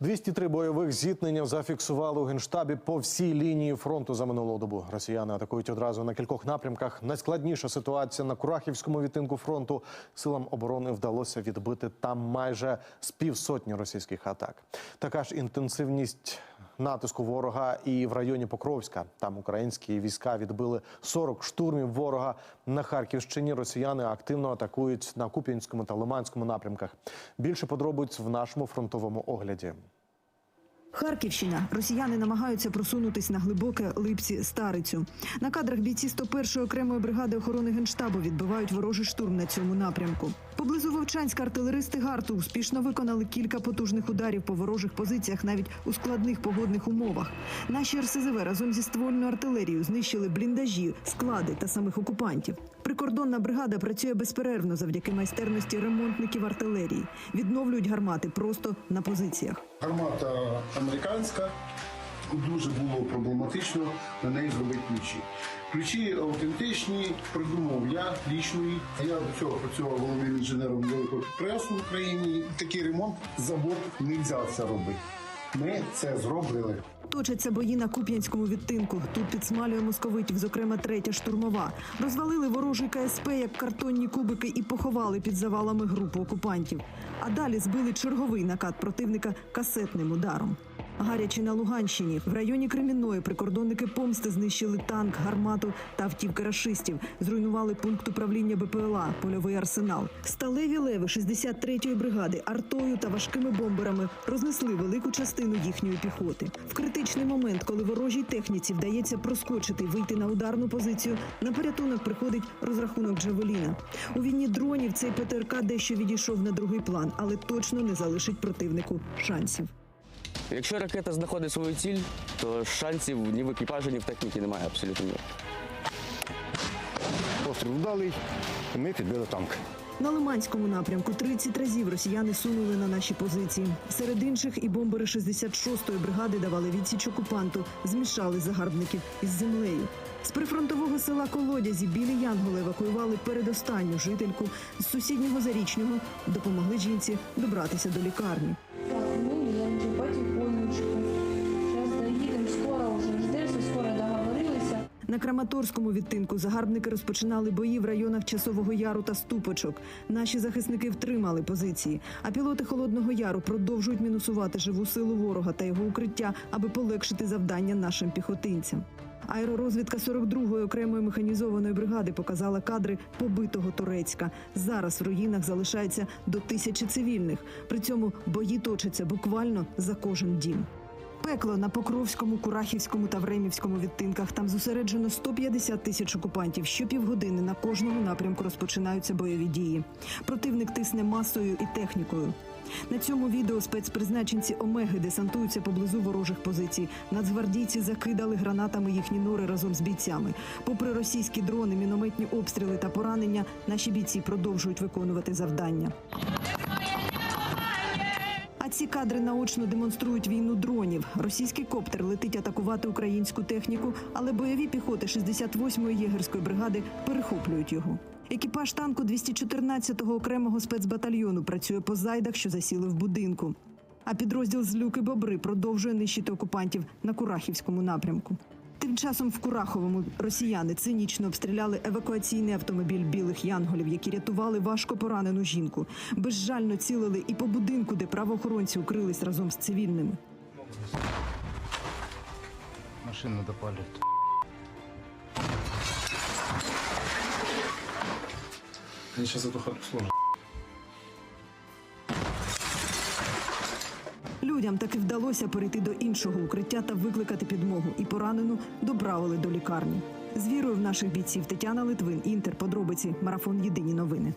203 бойових зіткнення зафіксували у генштабі по всій лінії фронту за минулу добу. Росіяни атакують одразу на кількох напрямках. Найскладніша ситуація на Курахівському відтинку фронту. Силам оборони вдалося відбити там майже з півсотні російських атак. Така ж інтенсивність натиску ворога і в районі Покровська. Там українські війська відбили 40 штурмів ворога. На Харківщині росіяни активно атакують на Куп'янському та Лиманському напрямках. Більше подробиць в нашому фронтовому огляді. Харківщина. Росіяни намагаються просунутись на глибоке липці старицю. На кадрах бійці 101-ї окремої бригади охорони генштабу відбивають ворожий штурм на цьому напрямку. Поблизу Вовчанська артилеристи гарту успішно виконали кілька потужних ударів по ворожих позиціях навіть у складних погодних умовах. Наші РСЗВ разом зі ствольною артилерією знищили бліндажі, склади та самих окупантів. Прикордонна бригада працює безперервно завдяки майстерності ремонтників артилерії. Відновлюють гармати просто на позиціях. Гармата американська. Дуже було проблематично на неї зробити ключі. Ключі автентичні, придумав я лічно. Я до цього працював головним інженером великого підприємства в Україні. Такий ремонт завод не це робити. Ми це зробили. Точаться бої на Куп'янському відтинку. Тут підсмалює московитів, зокрема третя штурмова. Розвалили ворожий КСП як картонні кубики і поховали під завалами групу окупантів. А далі збили черговий накат противника касетним ударом. Гарячі на Луганщині в районі Кремінної прикордонники помсти знищили танк, гармату та автівки рашистів. Зруйнували пункт управління БПЛА, польовий арсенал. Сталеві леви 63-ї бригади артою та важкими бомберами рознесли велику частину їхньої піхоти. В критичний момент, коли ворожій техніці вдається проскочити і вийти на ударну позицію, на порятунок приходить розрахунок Джавеліна. У війні дронів цей ПТРК дещо відійшов на другий план, але точно не залишить противнику шансів. Якщо ракета знаходить свою ціль, то шансів ні в екіпажі, ні в техніці немає абсолютно ніяких. Постріл вдалий, і ми підбили танк. На Лиманському напрямку 30 разів росіяни сунули на наші позиції. Серед інших і бомбери 66-ї бригади давали відсіч окупанту, змішали загарбників із землею. З прифронтового села Колодязі білі Янголи евакуювали передостанню жительку з сусіднього зарічнього, допомогли жінці добратися до лікарні. На Краматорському відтинку загарбники розпочинали бої в районах Часового Яру та Ступочок. Наші захисники втримали позиції, а пілоти Холодного Яру продовжують мінусувати живу силу ворога та його укриття, аби полегшити завдання нашим піхотинцям. Аеророзвідка 42-ї окремої механізованої бригади показала кадри побитого Турецька. Зараз в руїнах залишається до тисячі цивільних. При цьому бої точаться буквально за кожен дім. Пекло на Покровському, Курахівському та Времівському відтинках. Там зосереджено 150 тисяч окупантів. Щопівгодини на кожному напрямку розпочинаються бойові дії. Противник тисне масою і технікою. На цьому відео спецпризначенці Омеги десантуються поблизу ворожих позицій. Нацгвардійці закидали гранатами їхні нори разом з бійцями. Попри російські дрони, мінометні обстріли та поранення, наші бійці продовжують виконувати завдання. Ці кадри наочно демонструють війну дронів. Російський коптер летить атакувати українську техніку, але бойові піхоти 68-ї єгерської бригади перехоплюють його. Екіпаж танку 214-го окремого спецбатальйону працює по зайдах, що засіли в будинку. А підрозділ з люки Бобри продовжує нищити окупантів на Курахівському напрямку. Тим часом в Кураховому росіяни цинічно обстріляли евакуаційний автомобіль білих янголів, які рятували важко поранену жінку. Безжально цілили і по будинку, де правоохоронці укрились разом з цивільними. Машину допалюють. Они сейчас эту хату сложат. Людям таки вдалося перейти до іншого укриття та викликати підмогу, і поранену доправили до лікарні. З вірою в наших бійців Тетяна Литвин, Інтер, подробиці, марафон Єдині новини.